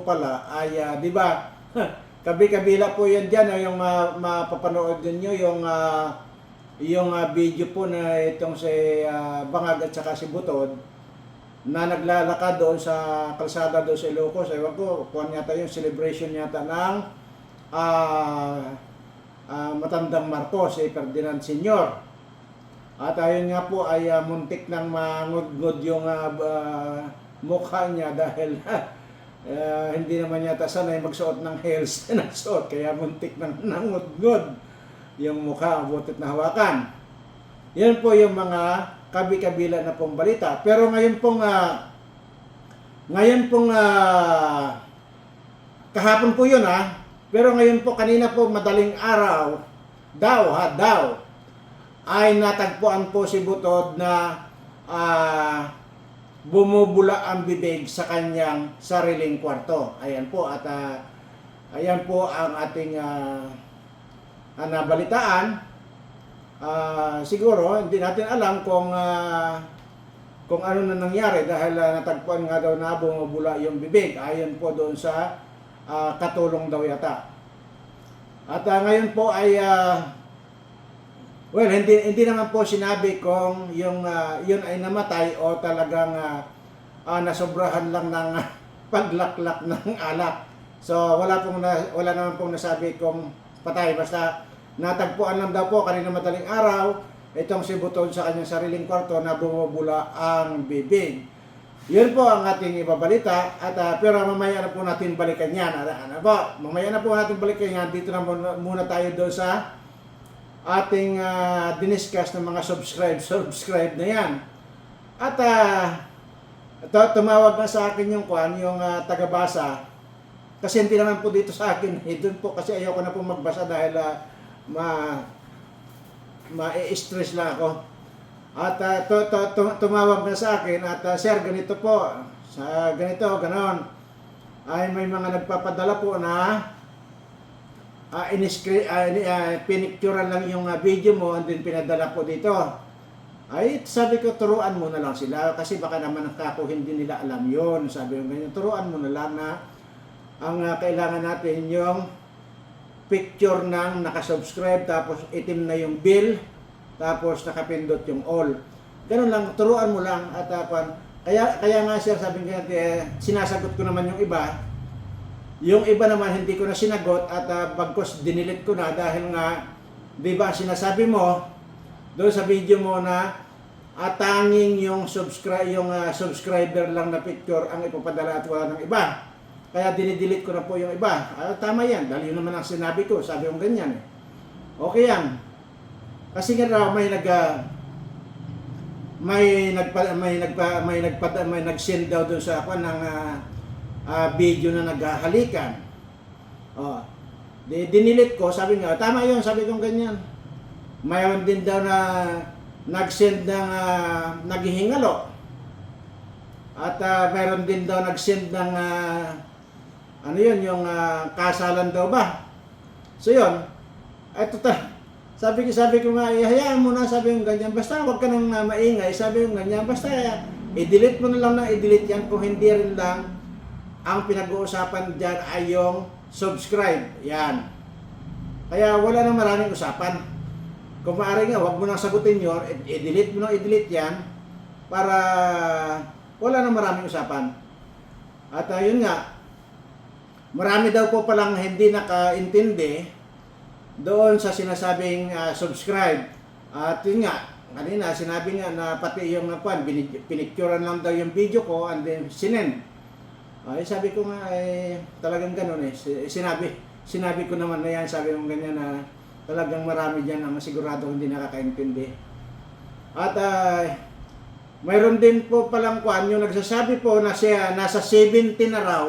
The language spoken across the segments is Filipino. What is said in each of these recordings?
po pala ay, ah, di ba, kabi-kabila po yan dyan, ah, yung ma- mapapanood ninyo, yung, ah, yung ah, video po na itong si ah, Bangag at saka si Butod, na naglalakad doon sa kalsada doon sa Ilocos. Ewan ko, kuhan yata yung celebration yata ng ah, ah, matandang Marcos, si Ferdinand Senior. At ayun nga po ay ah, muntik nang mangudngod yung ah, ah, mukha niya dahil ah, hindi naman yata sanay magsuot ng heels na nagsuot. Kaya muntik nang nangudngod yung mukha, butit na hawakan. Yan po yung mga kabi-kabila na pong balita. Pero ngayon pong ah, ngayon pong ah, kahapon po yun ha. Pero ngayon po kanina po madaling araw daw ha daw ay natagpuan po si Butod na ah, bumubula ang bibig sa kanyang sariling kwarto. Ayan po at ah, ayan po ang ating ah, nabalitaan. Ah, siguro hindi natin alam kung ah, kung ano na nangyari dahil ah, natagpuan nga daw na bumubula yung bibig ayon po doon sa ah, katulong daw yata. At ah, ngayon po ay ah, Well, hindi hindi naman po sinabi kung yung ah, yun ay namatay o talagang ah, ah, nasobrahan lang ng paglaklak ng alak. So wala pong na, wala naman pong nasabi kung patay basta natagpuan lang daw po kanina madaling araw itong si Buton sa kanyang sariling kwarto na bumubula ang bibig. Yun po ang ating ibabalita at ah, pero mamaya na po natin balikan yan. Ano, ano po? Mamaya na po natin balikan yan. Dito na muna tayo doon sa ating uh, diniscuss ng mga subscribe subscribe na yan. At ah, ito, tumawag na sa akin yung kwan, yung ah, tagabasa. Kasi hindi naman po dito sa akin. Eh, doon po kasi ayoko na po magbasa dahil ah, ma ma-stress lang ako. At ah, to, to, to- tumawag na sa akin at ah, sir ganito po sa ganito ganon ay may mga nagpapadala po na iniskri ah, ini- ah, pinicturean lang yung ah, video mo and then pinadala po dito. Ay, sabi ko, turuan mo na lang sila kasi baka naman ang kako hindi nila alam yon Sabi ko ganyan, turuan mo na lang na ang ah, kailangan natin yung picture ng nakasubscribe tapos itim na yung bill tapos nakapindot yung all. Ganun lang, turuan mo lang at kwan. kaya kaya nga sir sabi ko eh, sinasagot ko naman yung iba yung iba naman hindi ko na sinagot at uh, bagkos dinilit ko na dahil nga, di ba sinasabi mo doon sa video mo na at tanging yung subscribe yung ah, subscriber lang na picture ang ipapadala at wala ng iba. Kaya dinidelete ko na po yung iba. Ah, tama yan, dahil yun naman ang sinabi ko, sabi ko ganyan eh. Okay yan. Kasi nga raw may nag ah, may nagpa may nagpa may nagpa may nag-send daw doon sa ako ng ah, ah, video na naghahalikan. Oh. Di dinilit ko, sabi nga, tama 'yon, sabi ko ganyan. Mayroon din daw na nag-send ng ah, naghihingalo. At ah, mayroon din daw nag-send ng ah, ano 'yun, yung ah, kasalan daw ba? So 'yun. Ito ta. Sabi ko, sabi ko nga, eh, hayaan mo na, sabi ko ganyan. Basta huwag ka nang ah, maingay, sabi ko ganyan. Basta eh, i-delete mo na lang na i-delete yan kung hindi rin lang ang pinag-uusapan dyan ay yung subscribe. Yan. Kaya wala nang maraming usapan. Kung maaari nga, huwag mo nang sagutin yun, i-delete mo na i-delete yan para wala nang maraming usapan. At ayun nga, marami daw po palang hindi nakaintindi doon sa sinasabing ah, subscribe. At yun nga, kanina sinabi nga na pati yung uh, pinicturean lang daw yung video ko and then sinend. Ay, sabi ko nga, eh, talagang ganun eh. Si- Sinabi, sinabi ko naman na yan, sabi ko ganyan na talagang marami dyan ang sigurado hindi nakakaintindi. At ah, mayroon din po palang kwan, yung nagsasabi po na siya nasa 70 na raw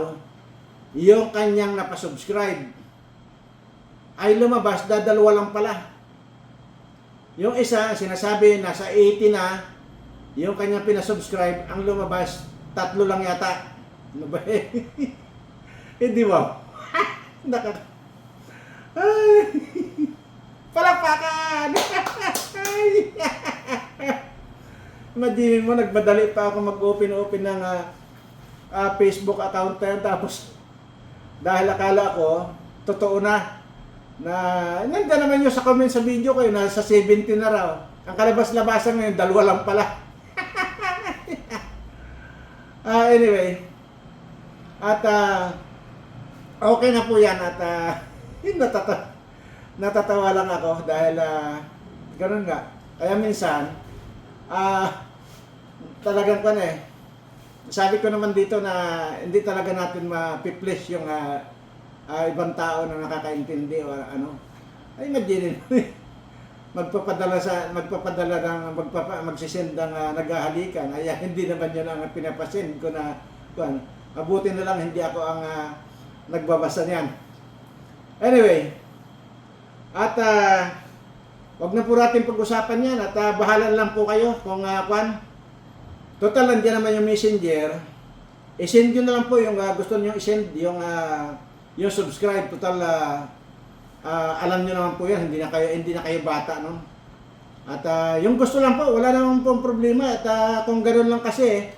yung kanyang napasubscribe ay lumabas, dadalawa lang pala. Yung isa, sinasabi, nasa 80 na, yung kanyang pinasubscribe, ang lumabas, tatlo lang yata. Ano ba eh? Hindi ba? Naka... Ay! Palakpakan! Imagine mo, nagmadali pa ako mag-open-open ng ah, ah, Facebook account yan, tapos Dahil akala ko, totoo na. Na, nandiyan naman yung sa comment sa video ko, nasa 70 na raw. Ang kalabas-labasan ngayon, dalawa lang pala. Ah, anyway. At, ah, okay na po yan. At, ah, natata natatawa lang ako dahil, ah, ganun nga. Kaya minsan, ah, talagang kan eh, sabi ko naman dito na hindi talaga natin ma-please yung ah, ah, ibang tao na nakakaintindi o ano. Ay, imagine magpapadala sa magpapadala ng magpapa magsisend ng ah, naghahalikan ay hindi naman yun ang pinapasend ko na kuan mabuti na lang hindi ako ang ah, nagbabasa niyan. Anyway at ah, wag na po natin pag-usapan yan at ah, bahala lang po kayo kung uh, kuan total nandiyan naman yung messenger. I-send nyo na lang po yung ah, gusto nyo i-send yung ah, yung subscribe. Total ah, Ah, alam niyo naman po yan, hindi na kayo hindi na kayo bata no. At ah, yung gusto lang po, wala naman pong problema. At ah, kung ganoon lang kasi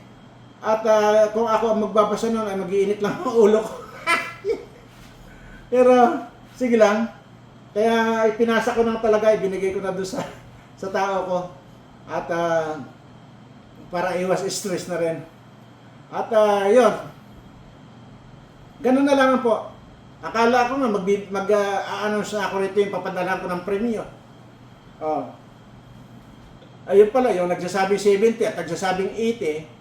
at ah, kung ako ang magbabasa nun ay magiinit lang ang ulo ko. Pero sige lang. Kaya ipinasa ko lang talaga, ibinigay ko na doon sa sa tao ko. At ah, para iwas stress na rin. At ah, yun. Ganun na lang po. Akala ko nga mag, mag uh, ano sa ako rito yung papadala ko ng premyo. Oh. Ayun pala, yung nagsasabing 70 at nagsasabing 80,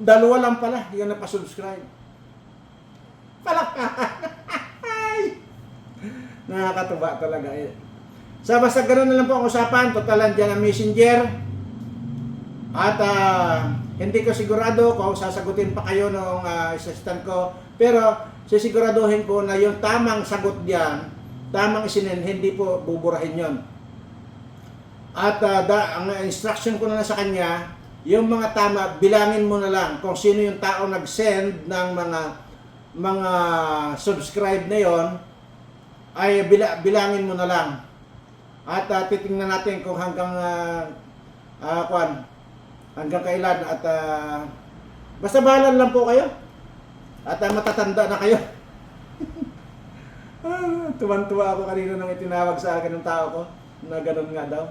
dalawa lang pala yung napasubscribe. Palakpakan! Nakakatuwa talaga. eh. Sa basta ganoon na lang po ang usapan, totalan dyan ang messenger. At ah, hindi ko sigurado kung sasagutin pa kayo ng uh, assistant ko. Pero sisiguraduhin ko na yung tamang sagot diyan, tamang isinin, hindi po buburahin yon. At ah, da, ang instruction ko na sa kanya, yung mga tama, bilangin mo na lang kung sino yung tao nag-send ng mga mga subscribe na yon ay bila, bilangin mo na lang. At ah, titingnan natin kung hanggang ah, ah, kwan, hanggang kailan at ah, basta bahalan lang po kayo. At ah, matatanda na kayo. Ah, Tuwan-tuwa ako kanina nang itinawag sa akin ng tao ko na ganun nga daw.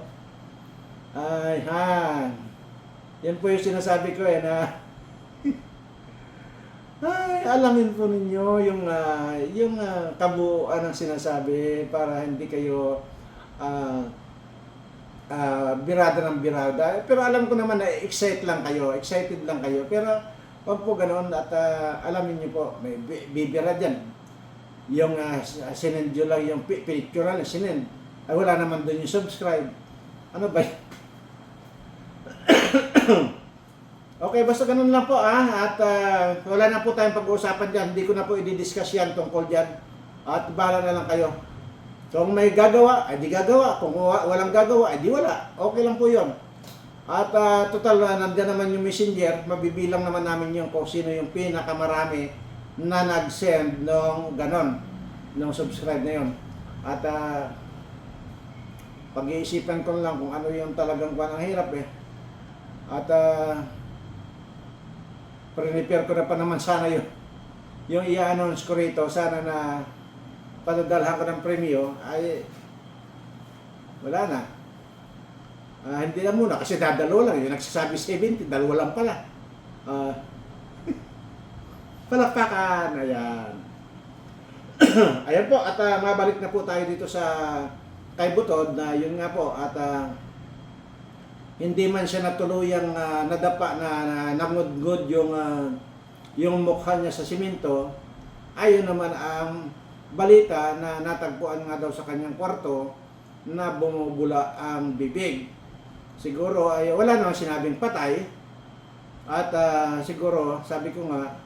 Ay, han. Yan po yung sinasabi ko eh na ay, alamin po ninyo yung ah, yung ah, kabuuan ng sinasabi para hindi kayo ah ah, birada ng birada. Pero alam ko naman na excited lang kayo, excited lang kayo. Pero wag po ganoon at ah, alamin niyo po, may bi- bibira dyan. Yung uh, sinend nyo lang yung pi- picture lang, sinend. Ay wala naman doon yung subscribe. Ano ba? y- okay, basta ganun lang po ah. At ah, wala na po tayong pag-uusapan dyan. Hindi ko na po i-discuss yan tungkol dyan. At bahala na lang kayo. So kung may gagawa, ay di gagawa. Kung wa- walang gagawa, ay di wala. Okay lang po yon. At ah, total, uh, nandiyan naman yung messenger, mabibilang naman namin yung kung sino yung pinakamarami na nag-send nung ganon, nung subscribe na yon. At ah, pag-iisipan ko lang kung ano yung talagang kwan ang hirap eh. At uh, prepare ko na pa naman sana yun. Yung i-announce ko rito, sana na padadalhan ko ng premyo, ay wala na. Ah, hindi na muna kasi dadalo lang. Yung nagsasabi 70, dalawa lang pala. Ah, palakpakan. Ayan. Ayan po. At ah, mabalik na po tayo dito sa kay Butod na yun nga po. At ah, hindi man siya natuluyang ah, nadapa na, na nangudgod yung ah, yung mukha niya sa simento. Ayon naman ang balita na natagpuan nga daw sa kanyang kwarto na bumubula ang bibig siguro ay wala namang sinabing patay at ah, siguro sabi ko nga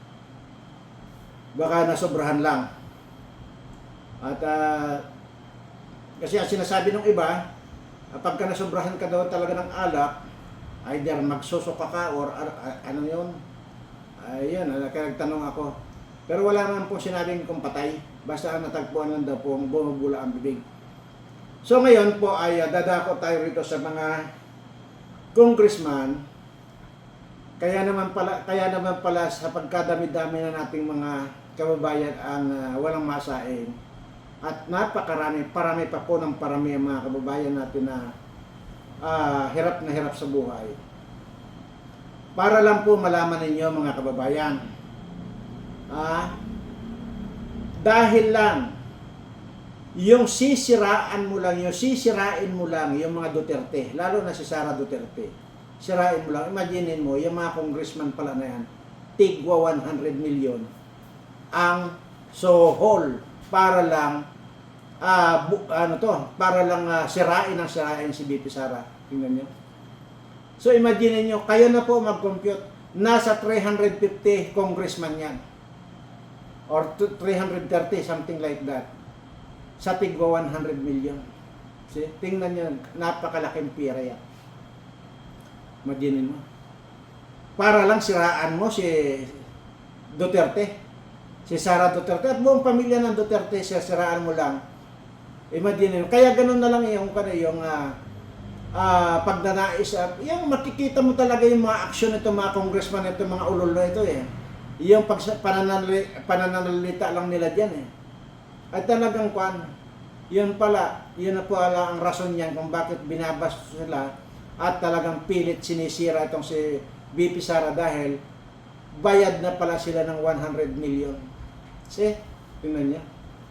baka nasobrahan lang at ah, kasi ang sinasabi ng iba ah, pagka nasobrahan ka daw talaga ng alak either magsusuka ka or a- ano yun? Ayun uh, kaya nagtanong ako. Pero wala naman po sinabing kung patay. Basta natagpuan lang daw po bumubula ang bibig. So ngayon po ay ah, dadako tayo rito sa mga congressman, kaya naman pala kaya naman pala sa pagkadami-dami na nating mga kababayan ang ah, walang masain. At napakarami, parami pa po ng parami ang mga kababayan natin na ah, hirap na hirap sa buhay. Para lang po malaman ninyo mga kababayan. Ah, dahil lang yung sisiraan mo lang, yung sisirain mo lang yung mga Duterte, lalo na si Sara Duterte. Sirain mo lang. Imaginin mo, yung mga congressman pala na yan, tigwa 100 million ang sohol para lang ah bu- ano to, para lang ah, sirain ang sirain si BP Sara. Tingnan niyo. So imagine niyo, kayo na po mag-compute, nasa 350 congressman yan. Or to- 330, something like that. Sa tigwa 100 million. See, tingnan niyo, napakalaking pira yan. Imagine mo. Para lang siraan mo si Duterte. Si Sara Duterte at buong pamilya ng Duterte, siraan mo lang. Imagine. Kaya ganun na lang yung, ano, yung ah, ah, pagdanais at yung makikita mo talaga yung mga aksyon nito mga congressman ito mga ulol na ito eh. Yung pag pananali, pananalita lang nila diyan eh. At talagang kwan yun pala yun na po ala ang rason niyan kung bakit binabas sila at talagang pilit sinisira itong si BP Sara dahil bayad na pala sila ng 100 million. See tingnan niya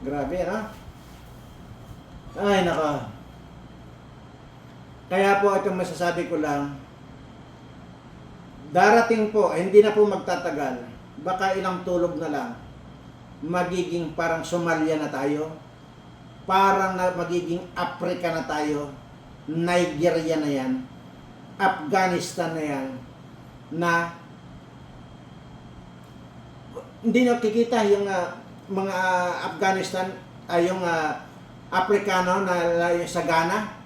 grabe ha ay naka kaya po itong masasabi ko lang, darating po, hindi na po magtatagal, baka ilang tulog na lang, magiging parang Somalia na tayo, parang na, magiging Africa na tayo, Nigeria na yan, Afghanistan na yan, na hindi nakikita yung ah, mga Afghanistan, ay yung ah, Afrikano na, sa Ghana,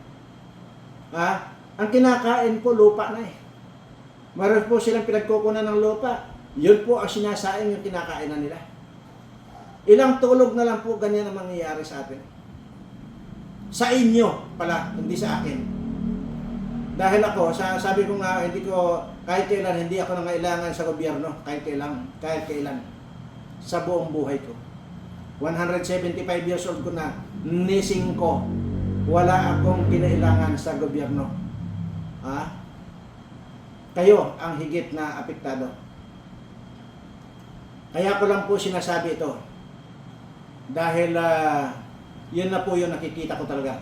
Ha? Ang kinakain po lupa na eh. Meron po silang pinagkukunan ng lupa. Yun po ang sinasain yung kinakain na nila. Ilang tulog na lang po ganyan ang mangyayari sa atin. Sa inyo pala, hindi sa akin. Dahil ako, sa, sabi ko nga, hindi ko, kahit kailan, hindi ako nangailangan sa gobyerno, kahit kailan, kahit kailan, sa buong buhay ko. 175 years old ko na, nising ko, wala akong kinailangan sa gobyerno. Ha? Kayo ang higit na apektado. Kaya ko lang po sinasabi ito. Dahil ah, yun na po yung nakikita ko talaga.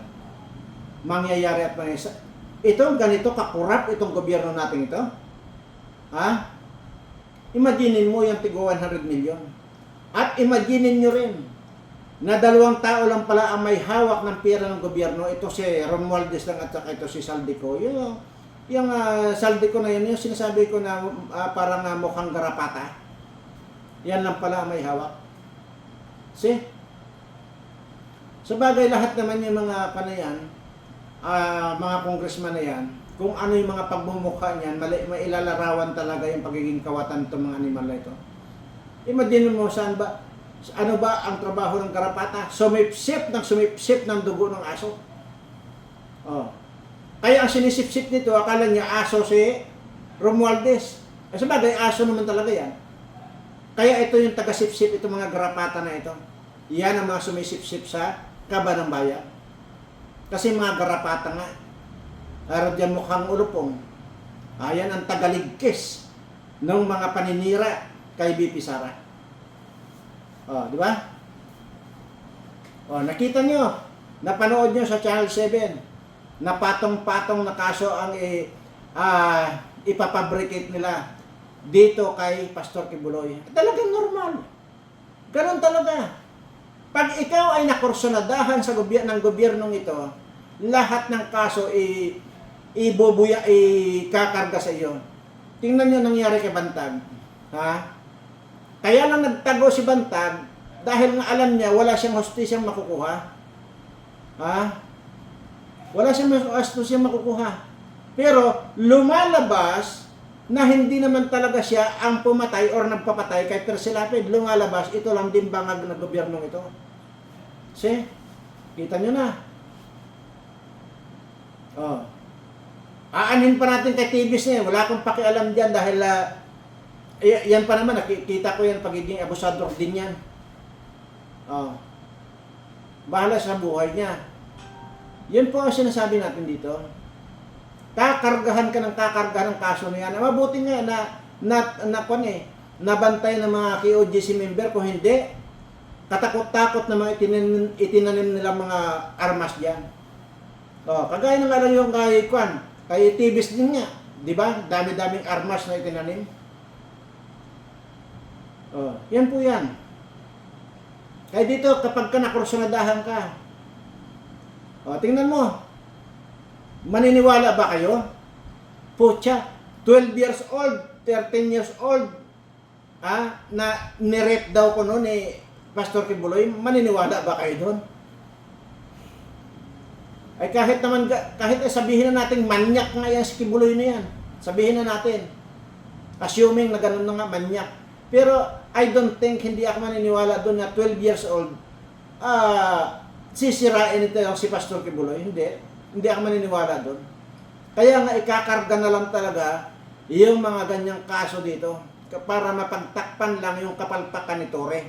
Mangyayari at mangyayari. Itong ganito kakurap itong gobyerno natin ito. Ha? Imaginin mo yung tigo 100 million. At imaginin nyo rin, na dalawang tao lang pala ang may hawak ng pera ng gobyerno. Ito si Romualdez lang at saka ito si Saldico. Yung, yung uh, Saldico na yun, yung sinasabi ko na ah, parang ah, mukhang garapata. Yan lang pala ang may hawak. See? Sa bagay, lahat naman yung mga panayan, ah, mga congressman na yan, kung ano yung mga pagmumukha niyan, mali, mailalarawan talaga yung pagiging kawatan itong mga animal na ito. Imagine mo saan ba, ano ba ang trabaho ng karapata? Sumipsip ng sumipsip ng dugo ng aso. Oh. Kaya ang sinisipsip nito, akala niya aso si Romualdez. Eh, sa bagay, aso naman talaga yan. Kaya ito yung taga-sipsip, itong mga garapata na ito. Yan ang mga sumisipsip sa kaba ng bayan. Kasi mga garapata nga. Araw dyan mukhang ulupong. Ayan ang tagaligkis ng mga paninira kay BP Sara. Oh, di ba? Oh, nakita nyo. Napanood nyo sa Channel 7. Na patong-patong na kaso ang i, ah, ipapabricate nila dito kay Pastor Kibuloy. Talagang normal. Ganon talaga. Pag ikaw ay nakursunadahan sa gobyerno ng gobyernong ito, lahat ng kaso i ibubuya ikakarga sa iyo. Tingnan niyo nangyari kay Bantag. Ha? Kaya lang nagtago si Bantag dahil nga alam niya wala siyang hostisyang makukuha. Ha? Wala siyang hostisyang makukuha. Pero lumalabas na hindi naman talaga siya ang pumatay or nagpapatay kay Persilapid. Lumalabas, ito lang din bangag ng gobyernong ito. See? Kita nyo na. Oh. Aanhin pa natin kay TVS na yan. Wala akong pakialam dyan dahil ah, y- yan pa naman, nakikita ko yan, pagiging abusador din yan. Oh. Bahala sa buhay niya. Yan po ang sinasabi natin dito. Kakargahan ka ng kakargahan ng kaso na yan. Mabuti nga na, na, na, na, eh, nabantay ng mga KOGC member. Kung hindi, katakot-takot na mga itinanim, itinanim nila mga armas diyan. Oh, kagaya ng alam yung kay Kwan, kay Tibis din nga, 'di ba? Dami-daming armas na itinanim. Oh, yan po yan. Kaya dito, kapag ka nakursunadahan ka, oh, tingnan mo, maniniwala ba kayo? Pucha, 12 years old, 13 years old, ah, na nirep daw ko noon eh, Pastor Kibuloy, maniniwala ba kayo doon? Ay kahit naman, kahit eh, sabihin na natin manyak nga yan si Kibuloy na yan. Sabihin na natin. Assuming na ganun na nga, manyak. Pero I don't think, hindi ako maniniwala doon na 12 years old, ah, sisirain ito yung si Pastor Kibuloy. Hindi. Hindi ako maniniwala doon. Kaya nga ikakarga na lang talaga yung mga ganyang kaso dito para mapagtakpan lang yung kapalpakan ni Tore.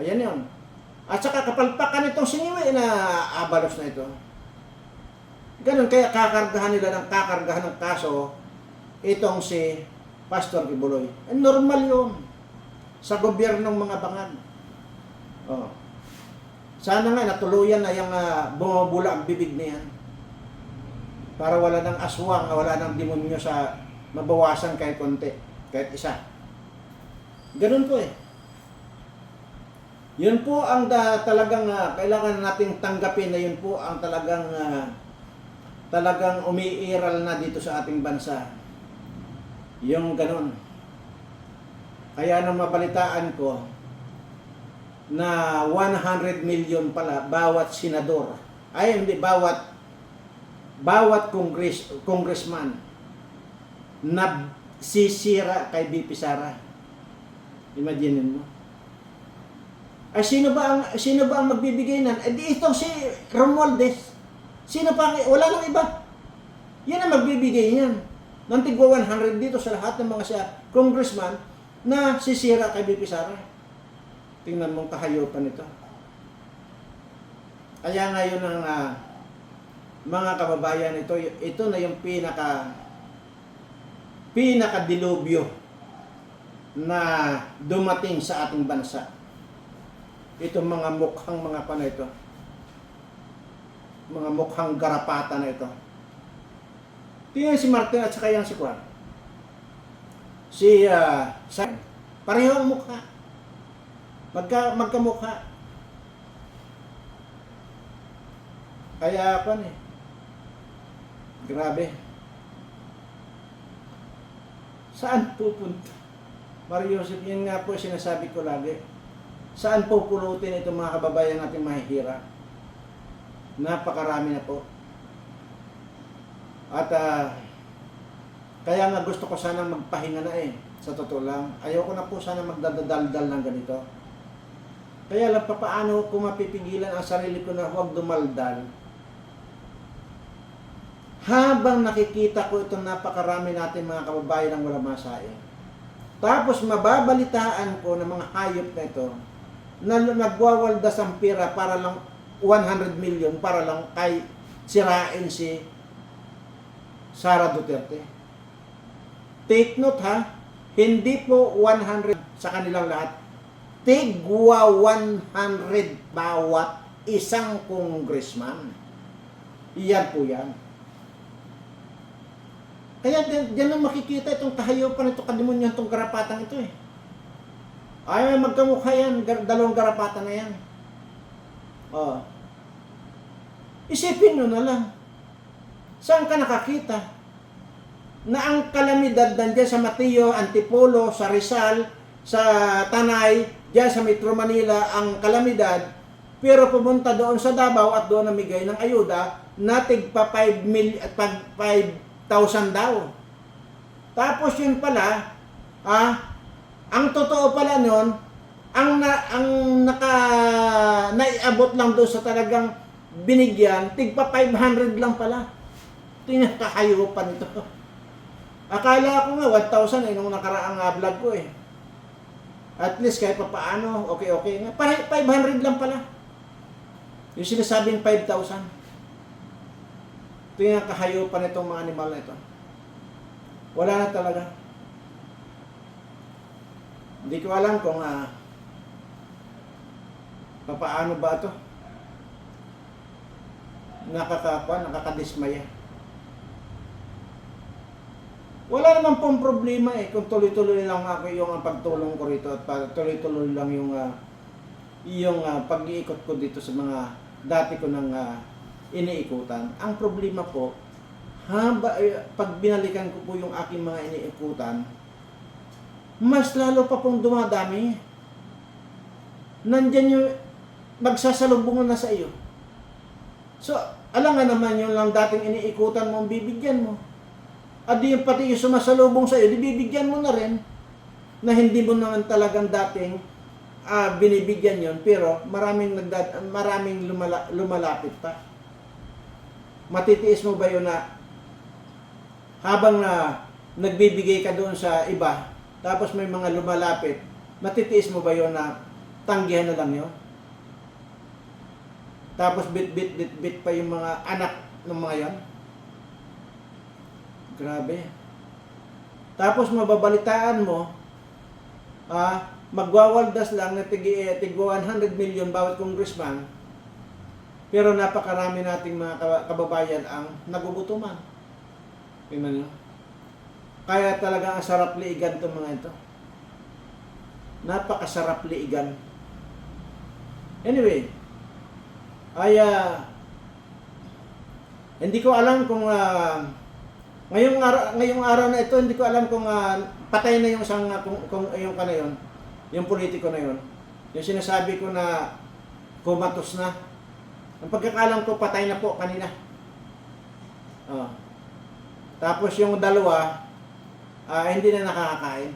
Ayan yun. At saka kapalpakan itong siniwi na abalos na ito. Ganun, kaya kakargahan nila ng kakargahan ng kaso itong si Pastor Kibuloy. Eh, normal yun sa gobyernong mga bangag. Oh. Sana nga natuluyan na yung uh, bumubula ang bibig na yan. Para wala ng aswang, wala ng demonyo sa mabawasan kahit konti, kahit isa. Ganun po eh. Yun po ang da, talagang ah, kailangan nating tanggapin na yun po ang talagang ah, talagang umiiral na dito sa ating bansa. Yung ganun. Kaya nang mabalitaan ko na 100 million pala bawat senador. Ay hindi bawat bawat congress congressman na sisira kay BP Sara. Imagine mo. Ay sino ba ang sino ba ang magbibigay nan? Eh di ito si Romualdez. Sino pa wala nang iba. Yan ang magbibigay niyan. Nang tigwa 100 dito sa lahat ng mga siya congressman na sisira kay BP Sara. Tingnan mong kahayupan ito. Kaya ngayon ang ah, mga kababayan ito ito na yung pinaka pinaka dilubyo na dumating sa ating bansa itong mga mukhang mga pana ito. Mga mukhang garapata na ito. Tingnan si Martin at saka yan si Juan. Si uh, Sam. Pareho ang mukha. Magka, magkamukha. Kaya pa eh. Grabe. Saan pupunta? Mario Joseph, yun nga po sinasabi ko lagi saan po pulutin itong mga kababayan natin mahihira? Napakarami na po. At ah, kaya nga gusto ko sana magpahinga na eh. Sa totoo lang. Ayoko na po sana magdadaldal ng ganito. Kaya lang papaano ko mapipigilan ang sarili ko na huwag dumaldal. Habang nakikita ko itong napakarami natin mga kababayan ng wala masain. Tapos mababalitaan ko ng mga hayop na ito na nagwawaldas ang pera para lang 100 million para lang kay sirain si Sara Duterte. Take note ha, hindi po 100 sa kanilang lahat. Tigwa 100 bawat isang congressman. Iyan po yan. Kaya di- diyan lang makikita itong kahayupan ito, kadimonyo itong karapatang ito eh. Ay, magkamukha yan. Gar- dalawang garapata na yan. Oh. Isipin nyo na lang. Saan ka nakakita? Na ang kalamidad nandiyan sa Mateo, Antipolo, sa Rizal, sa Tanay, diyan sa Metro Manila, ang kalamidad, pero pumunta doon sa Davao at doon namigay ng ayuda, natig pa 5 mil, at pag 5,000 daw. Tapos yun pala, ah, ang totoo pala nun, ang na, ang naka naiabot lang doon sa talagang binigyan, tigpa 500 lang pala. Tingnan kakayupan ito. Akala ko nga 1,000 eh nung nakaraang uh, vlog ko eh. At least kahit pa paano, okay-okay nga. Pa- 500 lang pala. Yung sinasabing 5,000. Ito yung kahayupan nitong mga animal na ito. Wala na talaga. Hindi ko alam kung ah, papaano ba ito. Nakakapa, nakakadismaya. Wala naman pong problema eh kung tuloy-tuloy lang ako yung ah, pagtulong ko rito at tuloy-tuloy lang yung ah, yung ah, pag-iikot ko dito sa mga dati ko nang ah, iniikutan. Ang problema po, haba, eh, pag binalikan ko po yung aking mga iniikutan, mas lalo pa pong dumadami. Nandyan yung magsasalubungan na sa iyo. So, alam nga naman yung lang dating iniikutan mo, bibigyan mo. At yung pati yung sumasalubong sa iyo, di bibigyan mo na rin na hindi mo naman talagang dating ah, binibigyan yon pero maraming nagdad maraming lumala, lumalapit pa. Matitiis mo ba yun na habang na nagbibigay ka doon sa iba, tapos may mga lumalapit, matitiis mo ba yun na tanggihan na lang yun? Tapos bit bit bit bit pa yung mga anak ng mga yon. Grabe. Tapos mababalitaan mo, ah, magwawaldas lang na tig, eh, tig 100 million bawat congressman, pero napakarami nating mga kaba- kababayan ang nagugutuman. Tingnan nyo. Kaya talaga ang sarap liigan itong mga ito. Napakasarap liigan. Anyway, ay ah, hindi ko alam kung ah, ngayong araw ngayong araw na ito hindi ko alam kung ah, patay na yung isang ah, kung, kung yung kana yon, yung politiko na yon. Yung sinasabi ko na kumatos na. Ang pagkakalam ko patay na po kanina. Oh. Tapos yung dalawa ah, hindi na nakakakain.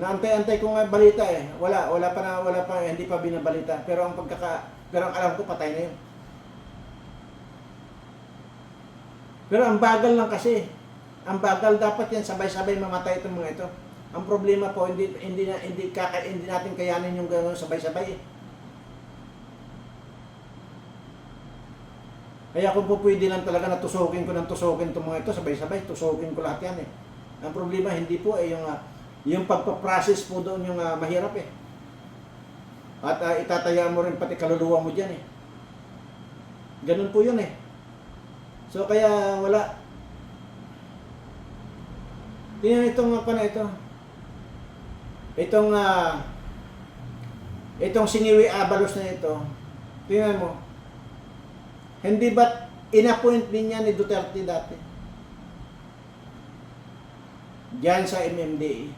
Naantay-antay ko nga balita eh. Wala, wala pa na, wala pa, hindi pa binabalita. Pero ang pagkaka, pero ang alam ko patay na yun. Pero ang bagal lang kasi. Ang bagal dapat yan sabay-sabay mamatay itong mga ito. Ang problema po hindi hindi na hindi kaka, hindi natin kayanin yung gano'n sabay-sabay. eh. Kaya kung po pwede lang talaga na tusukin ko ng tusukin itong mga ito, sabay-sabay, tusukin ko lahat yan eh. Ang problema hindi po eh yung ah, yung pagpa-process po doon yung ah, mahirap eh. At ah, itataya mo rin pati kaluluwa mo diyan eh. Ganun po yun eh. So kaya wala. Tingnan itong apa na ito. Itong ah itong siniwi abalos na ito. Tingnan mo. Hindi ba't inappoint din niya ni Duterte dati? Diyan sa MMDA.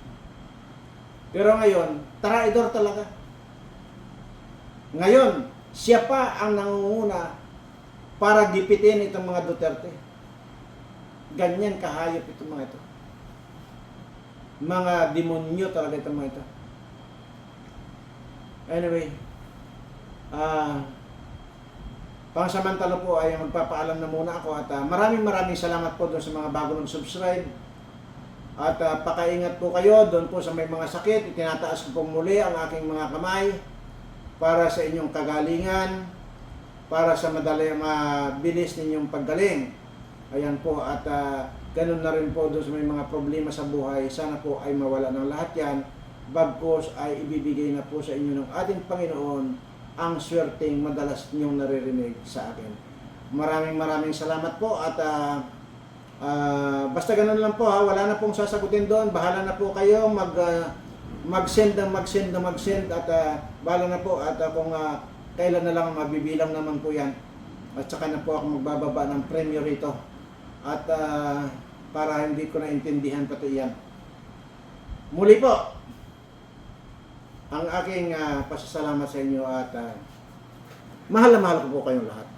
Pero ngayon, traidor talaga. Ngayon, siya pa ang nangunguna para gipitin itong mga Duterte. Ganyan kahayop itong mga ito. Mga demonyo talaga itong mga ito. Anyway, ah, pangsamantala po ay magpapaalam na muna ako at ah, maraming maraming salamat po doon sa mga bago nag-subscribe. At ah, pakaingat po kayo doon po sa may mga sakit. Itinataas ko po muli ang aking mga kamay para sa inyong kagalingan, para sa madali mabilis ninyong paggaling. Ayan po at ah, ganun na rin po doon sa may mga problema sa buhay. Sana po ay mawala ng lahat yan. Bagkos ay ibibigay na po sa inyo ng ating Panginoon ang swerteng madalas niyong naririnig sa akin. Maraming maraming salamat po at ah, ah, basta ganun lang po ha, wala na pong sasagutin doon. Bahala na po kayo mag ah, mag-send ng mag-send ng mag-send at ah, bahala na po at ah, kung ah, kailan na lang mabibilang naman po yan. At saka na po ako magbababa ng premyo rito. At ah, para hindi ko naintindihan pati yan. Muli po, ang aking ah, pasasalamat sa inyo at ah, mahal na mahal ko po kayong lahat.